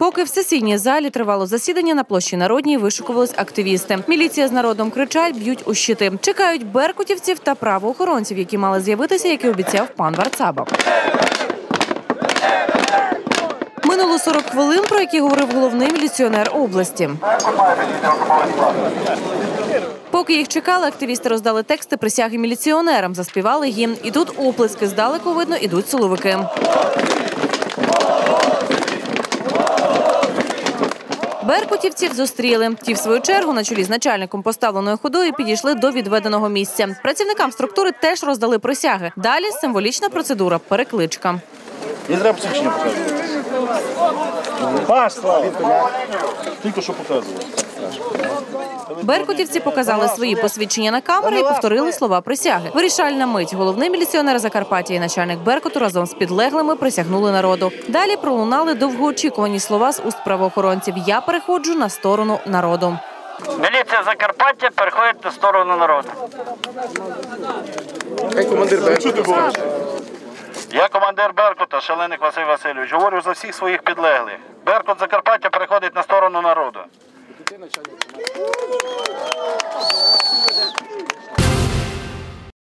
Поки в сесійній залі тривало засідання на площі Народній, вишукувались активісти. Міліція з народом кричать, б'ють у щити. Чекають беркутівців та правоохоронців, які мали з'явитися, як і обіцяв пан Варцаба. Минуло 40 хвилин, про які говорив головний міліціонер області. Поки їх чекали, активісти роздали тексти присяги міліціонерам, заспівали гімн. І тут оплески здалеку видно ідуть силовики. Беркутівців зустріли. Ті, в свою чергу, на чолі з начальником поставленої ходою підійшли до відведеного місця. Працівникам структури теж роздали присяги. Далі символічна процедура перекличка. Не треба посвідчення показувати. Паства! Тільки що показував. Беркутівці показали свої посвідчення на камери і повторили слова присяги. Вирішальна мить. Головний міліціонер Закарпаття і начальник Беркуту разом з підлеглими присягнули народу. Далі пролунали довгоочікувані слова з уст правоохоронців. Я переходжу на сторону народу. Міліція Закарпаття переходить на сторону народу. Я командир Беркута, Шаленик Василь Васильович. Говорю за всіх своїх підлеглих. Беркут Закарпаття переходить на сторону народу. の社緒。